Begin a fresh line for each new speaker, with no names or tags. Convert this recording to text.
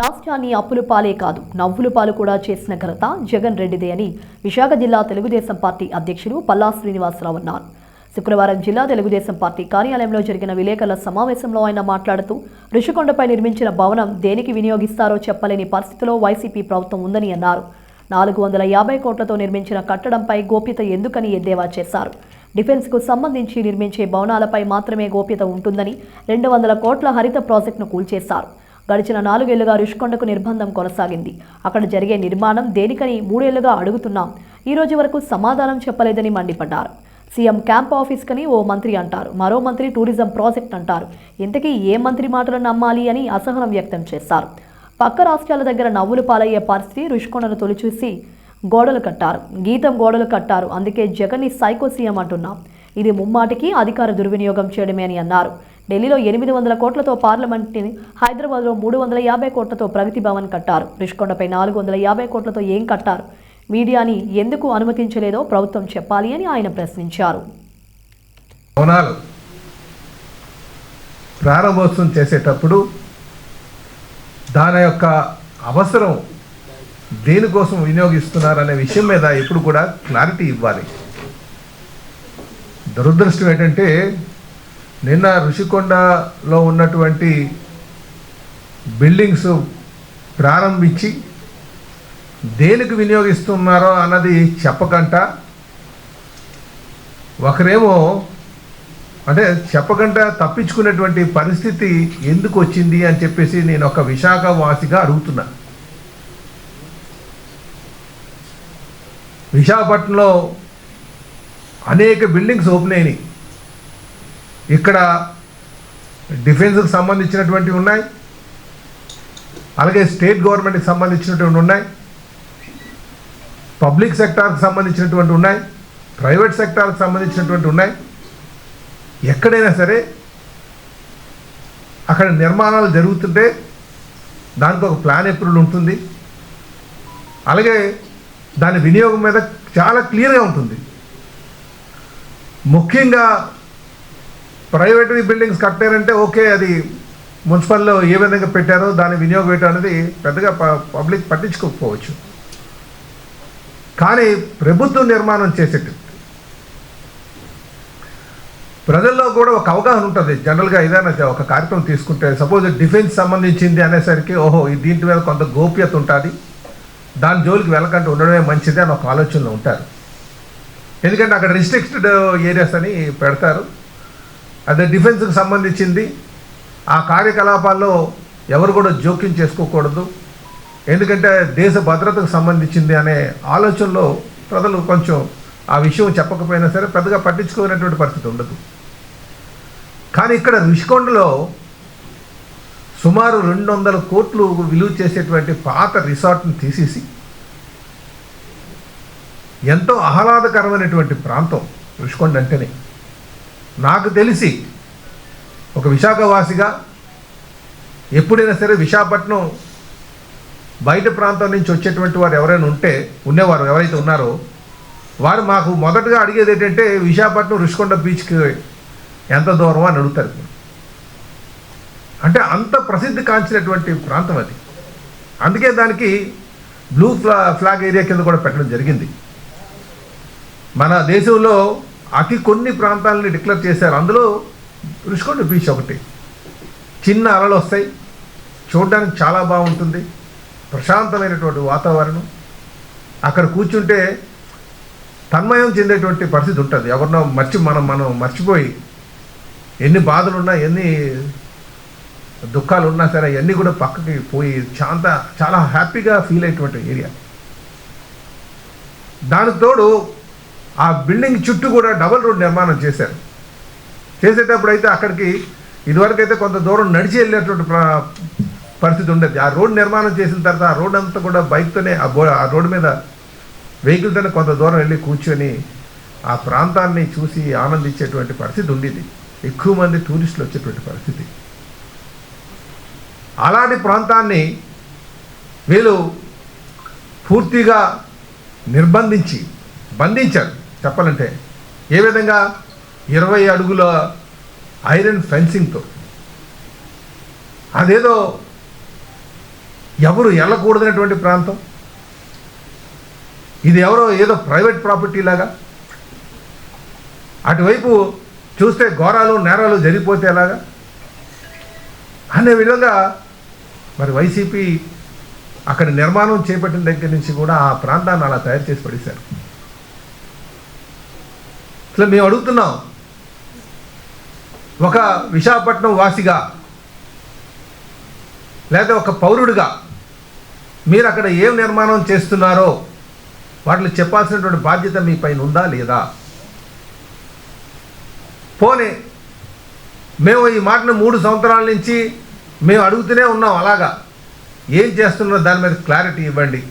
రాష్ట్రాన్ని అప్పుల పాలే కాదు నవ్వుల పాలు కూడా చేసిన ఘనత జగన్ రెడ్డిదే అని విశాఖ జిల్లా తెలుగుదేశం పార్టీ అధ్యక్షుడు పల్లా శ్రీనివాసరావు అన్నారు. శుక్రవారం జిల్లా తెలుగుదేశం పార్టీ కార్యాలయంలో జరిగిన విలేకరుల సమావేశంలో ఆయన మాట్లాడుతూ ఋషికొండపై నిర్మించిన భవనం దేనికి వినియోగిస్తారో చెప్పలేని పరిస్థితిలో వైసీపీ ప్రభుత్వం ఉందని అన్నారు. నాలుగు వందల యాభై కోట్లతో నిర్మించిన కట్టడంపై గోప్యత ఎందుకని ఎద్దేవా చేశారు? డిఫెన్స్కు సంబంధించి నిర్మించే భవనాలపై మాత్రమే గోప్యత ఉంటుందని రెండు వందల కోట్ల హరిత ప్రాజెక్టును కూల్చేశారు. గడిచిన నాలుగేళ్ళుగా రుషికొండకు నిర్బంధం కొనసాగింది. అక్కడ జరిగే నిర్మాణం దేనికని మూడేళ్ళుగా అడుగుతున్నాం. ఈ రోజు వరకు సమాధానం చెప్పలేదని మండిపడ్డారు. సీఎం క్యాంప్ ఆఫీస్కని ఓ మంత్రి అంటారు. మరో మంత్రి టూరిజం ప్రాజెక్ట్ అంటారు. ఇంతకీ ఏ మంత్రి మాటలు నమ్మాలి అని అసహనం వ్యక్తం చేశారు. పక్క రాష్ట్రాల దగ్గర నవ్వులు పాలయ్యే పరిస్థితి రుషికొండను తొలిచూసి గోడలు కట్టారు. గీతం గోడలు కట్టారు. అందుకే జగన్ని సైకో సీఎం అంటున్నాం. ఇది ముమ్మాటికి అధికార దుర్వినియోగం చేయడమే అని అన్నారు. ఢిల్లీలో ఎనిమిది వందల కోట్లతో పార్లమెంట్ని హైదరాబాద్లో మూడు వందల యాభై కోట్లతో ప్రగతి భవన్ కట్టారు. రిష్కొండపై నాలుగు వందల యాభై కోట్లతో ఏం కట్టారు? మీడియాని ఎందుకు అనుమతించలేదో ప్రభుత్వం చెప్పాలి అని ఆయన ప్రశ్నించారు.
భవనాలు ప్రారంభోత్సవం చేసేటప్పుడు దాని యొక్క అవసరం దేనికోసం వినియోగిస్తున్నారనే విషయం మీద ఎప్పుడు కూడా క్లారిటీ ఇవ్వాలి. దురదృష్టం ఏంటంటే నిన్న ఋషికొండలో ఉన్నటువంటి బిల్డింగ్స్ ప్రారంభించి దేనికి వినియోగిస్తున్నారో అన్నది చెప్పకంట. ఒకరేమో అంటే చెప్పకుండా తప్పించుకునేటువంటి పరిస్థితి ఎందుకు వచ్చింది అని చెప్పేసి నేను ఒక విశాఖ వాసిగా అడుగుతున్నా. విశాఖపట్నంలో అనేక బిల్డింగ్స్ ఓపెన్ అయినాయి. ఇక్కడ డిఫెన్స్కి సంబంధించినటువంటివి ఉన్నాయి. అలాగే స్టేట్ గవర్నమెంట్కి సంబంధించినటువంటి ఉన్నాయి. పబ్లిక్ సెక్టార్కి సంబంధించినటువంటి ఉన్నాయి. ప్రైవేట్ సెక్టార్కి సంబంధించినటువంటి ఉన్నాయి. ఎక్కడైనా సరే అక్కడ నిర్మాణాలు జరుగుతుంటే దానికి ఒక ప్లాన్ ఎప్పుడు ఉంటుంది. అలాగే దాని వినియోగం మీద చాలా క్లియర్గా ఉంటుంది. ముఖ్యంగా ప్రైవేట్ బిల్డింగ్స్ కట్టారంటే ఓకే అది మున్సిపల్లో ఏ విధంగా పెట్టారో దాని వినియోగం అనేది పెద్దగా ప- పబ్లిక్ పట్టించుకోకపోవచ్చు. కానీ ప్రభుత్వం నిర్మాణం చేసేటట్టు ప్రజల్లో కూడా ఒక అవగాహన ఉంటుంది. జనరల్గా ఏదైనా ఒక కార్యక్రమం తీసుకుంటే సపోజ్ డిఫెన్స్ సంబంధించింది అనేసరికి ఓహో ఈ దీంట్ మీద కొంత గోప్యత ఉంటుంది. దాని జోలికి వెళ్ళకంటే ఉండడమే మంచిది అని ఒక ఆలోచనలో ఉంటారు. ఎందుకంటే అక్కడ రిస్ట్రిక్టెడ్ ఏరియాస్ అని పెడతారు. అదే డిఫెన్స్కి సంబంధించింది. ఆ కార్యకలాపాల్లో ఎవరు కూడా జోక్యం చేసుకోకూడదు. ఎందుకంటే దేశ భద్రతకు సంబంధించింది అనే ఆలోచనలో ప్రజలు కొంచెం ఆ విషయం చెప్పకపోయినా సరే పెద్దగా పట్టించుకోనటువంటి పరిస్థితి ఉండదు. కానీ ఇక్కడ రుషికొండలో సుమారు రెండు వందల కోట్లు విలువ చేసేటువంటి పాత రిసార్ట్ని తీసేసి ఎంతో ఆహ్లాదకరమైనటువంటి ప్రాంతం రుషికొండ అంటేనే. నాకు తెలిసి ఒక విశాఖవాసిగా ఎప్పుడైనా సరే విశాఖపట్నం బయట ప్రాంతం నుంచి వచ్చేటువంటి వారు ఎవరైనా ఉంటే ఉండేవారు ఎవరైతే ఉన్నారో వారు మాకు మొదటగా అడిగేది ఏంటంటే విశాఖపట్నం రుషికొండ బీచ్కి ఎంత దూరం అని అడుగుతారు. అంటే అంత ప్రసిద్ధి కాంచినటువంటి ప్రాంతం అది. అందుకే దానికి బ్లూ ఫ్లా ఫ్లాగ్ ఏరియా కింద కూడా పెట్టడం జరిగింది. మన దేశంలో అతి కొన్ని ప్రాంతాలని డిక్లేర్ చేశారు. అందులో రుషికొండ బీచ్ ఒకటి. చిన్న అలలు వస్తాయి. చూడడానికి చాలా బాగుంటుంది. ప్రశాంతమైనటువంటి వాతావరణం. అక్కడ కూర్చుంటే తన్మయం చెందేటువంటి పరిస్థితి ఉంటుంది. ఎవరినో మర్చి మనం మనం మర్చిపోయి ఎన్ని బాధలున్నా ఎన్ని దుఃఖాలు ఉన్నా సరే అవన్నీ కూడా పక్కకి పోయి చాలా చాలా హ్యాపీగా ఫీల్ అయ్యేటువంటి ఏరియా. దానికి తోడు ఆ బిల్డింగ్ చుట్టూ కూడా డబల్ రోడ్ నిర్మాణం చేశారు. చేసేటప్పుడు అయితే అక్కడికి ఇదివరకు అయితే కొంత దూరం నడిచి వెళ్ళేటువంటి పరిస్థితి ఉండేది. ఆ రోడ్ నిర్మాణం చేసిన తర్వాత ఆ రోడ్ అంతా కూడా బైక్తోనే ఆ బో ఆ రోడ్డు మీద వెహికల్తోనే కొంత దూరం వెళ్ళి కూర్చొని ఆ ప్రాంతాన్ని చూసి ఆనందించేటువంటి పరిస్థితి ఉండేది. ఎక్కువ మంది టూరిస్టులు వచ్చేటువంటి పరిస్థితి. అలాంటి ప్రాంతాన్ని వీళ్ళు పూర్తిగా నిర్బంధించి బంధించారు. చెప్పాలంటే ఏ విధంగా ఇరవై అడుగుల ఐరన్ ఫెన్సింగ్తో అదేదో ఎవరు వెళ్ళకూడదనేటువంటి ప్రాంతం? ఇది ఎవరో ఏదో ప్రైవేట్ ప్రాపర్టీ లాగా? అటువైపు చూస్తే ఘోరాలు నేరాలు జరిగిపోతే ఎలాగా? అనే విధంగా మరి వైసీపీ అక్కడ నిర్మాణం చేపట్టిన దగ్గర నుంచి కూడా ఆ ప్రాంతాన్ని అలా తయారు చేసి పడేశారు. అసలు మేము అడుగుతున్నాం. ఒక విశాఖపట్నం వాసిగా లేదా ఒక పౌరుడిగా మీరు అక్కడ ఏం నిర్మాణం చేస్తున్నారో వాటిని చెప్పాల్సినటువంటి బాధ్యత మీ పైన ఉందా లేదా? పోనీ మేము ఈ మాటను మూడు సంవత్సరాల నుంచి మేము అడుగుతూనే ఉన్నాం అలాగా. ఏం చేస్తున్నారో దాని మీద క్లారిటీ ఇవ్వండి.